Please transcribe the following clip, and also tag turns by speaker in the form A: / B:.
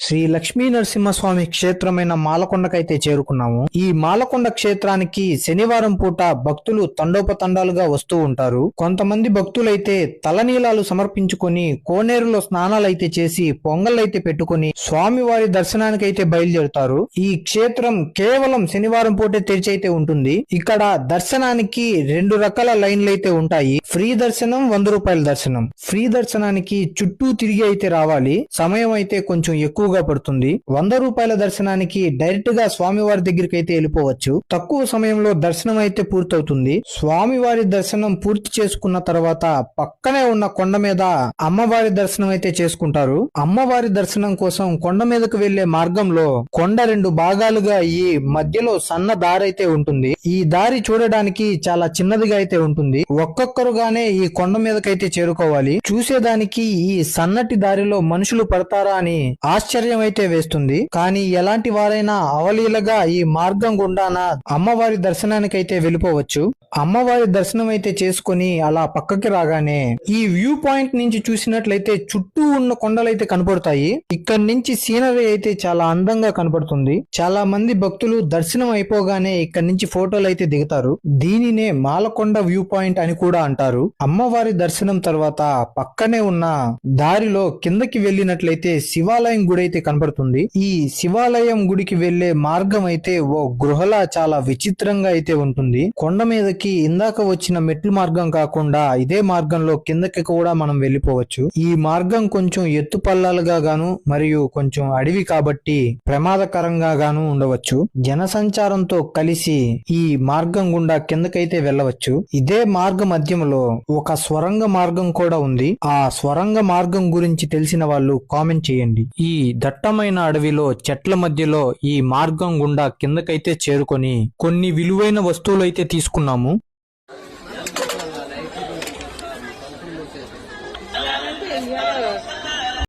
A: శ్రీ లక్ష్మీ నరసింహస్వామి క్షేత్రమైన మాలకొండకైతే చేరుకున్నాము. ఈ మాలకొండ క్షేత్రానికి శనివారం పూట భక్తులు తండోపతండాలుగా వస్తూ ఉంటారు. కొంతమంది భక్తులైతే తలనీలాలు సమర్పించుకొని కోనేరులో స్నానాలైతే చేసి పొంగళ్ళైతే పెట్టుకొని స్వామివారి దర్శనానికైతే బయలుదేరుతారు. ఈ క్షేత్రం కేవలం శనివారం పూటే తెరిచి అయితే ఉంటుంది. ఇక్కడ దర్శనానికి రెండు రకాల లైన్లు అయితే ఉంటాయి. ఫ్రీ దర్శనం వంద రూపాయల దర్శనం. ఫ్రీ దర్శనానికి చుట్టూ తిరిగి అయితే రావాలి. సమయం అయితే కొంచెం ఎక్కువ ఎక్కువగా పడుతుంది. వంద రూపాయల దర్శనానికి డైరెక్ట్గా స్వామివారి దగ్గరికి అయితే వెళ్ళిపోవచ్చు. తక్కువ సమయంలో దర్శనం అయితే పూర్తవుతుంది. స్వామివారి దర్శనం పూర్తి చేసుకున్న తర్వాత పక్కనే ఉన్న కొండ మీద అమ్మవారి దర్శనం అయితే చేసుకుంటారు. అమ్మవారి దర్శనం కోసం కొండ మీదకు వెళ్ళే మార్గంలో కొండ రెండు భాగాలుగా ఈ మధ్యలో సన్న దారి అయితే ఉంటుంది. ఈ దారి చూడడానికి చాలా చిన్నదిగా అయితే ఉంటుంది. ఒక్కొక్కరుగానే ఈ కొండ మీదకైతే చేరుకోవాలి. చూసేదానికి ఈ సన్నటి దారిలో మనుషులు పడతారా అని ఆశ్చర్య అయితే వేస్తుంది. కానీ ఎలాంటి వారైనా అవలీలగా ఈ మార్గం గుండాన అమ్మవారి దర్శనానికైతే వెళ్ళిపోవచ్చు. అమ్మవారి దర్శనం అయితే చేసుకుని అలా పక్కకి రాగానే ఈ వ్యూ పాయింట్ నుంచి చూసినట్లయితే చుట్టూ ఉన్న కొండలైతే కనపడతాయి. ఇక్కడ నుంచి సీనరీ అయితే చాలా అందంగా కనపడుతుంది. చాలా మంది భక్తులు దర్శనం అయిపోగానే ఇక్కడ నుంచి ఫోటోలు అయితే దిగుతారు. దీనినే మాలకొండ వ్యూ పాయింట్ అని కూడా అంటారు. అమ్మవారి దర్శనం తర్వాత పక్కనే ఉన్న దారిలో కిందకి వెళ్ళినట్లయితే శివాలయం గుడి అయితే కనబడుతుంది. ఈ శివాలయం గుడికి వెళ్ళే మార్గం అయితే ఓ గృహలా చాలా విచిత్రంగా అయితే ఉంటుంది. కొండ మీదకి ఇందాక వచ్చిన మెట్లు మార్గం కాకుండా ఇదే మార్గంలో కిందకి కూడా మనం వెళ్ళిపోవచ్చు. ఈ మార్గం కొంచెం ఎత్తు పల్లాలుగా గాను మరియు కొంచెం అడవి కాబట్టి ప్రమాదకరంగా గాను ఉండవచ్చు. జనసంచారంతో కలిసి ఈ మార్గం గుండా కిందకైతే వెళ్ళవచ్చు. ఇదే మార్గ మధ్యంలో ఒక స్వరంగ మార్గం కూడా ఉంది. ఆ స్వరంగ మార్గం గురించి తెలిసిన వాళ్ళు కామెంట్ చేయండి. ఈ దట్టమైన అడవిలో చెట్ల మధ్యలో ఈ మార్గం గుండా కిందకైతే చేరుకొని కొన్ని విలువైన వస్తువులైతే తీసుకున్నాము.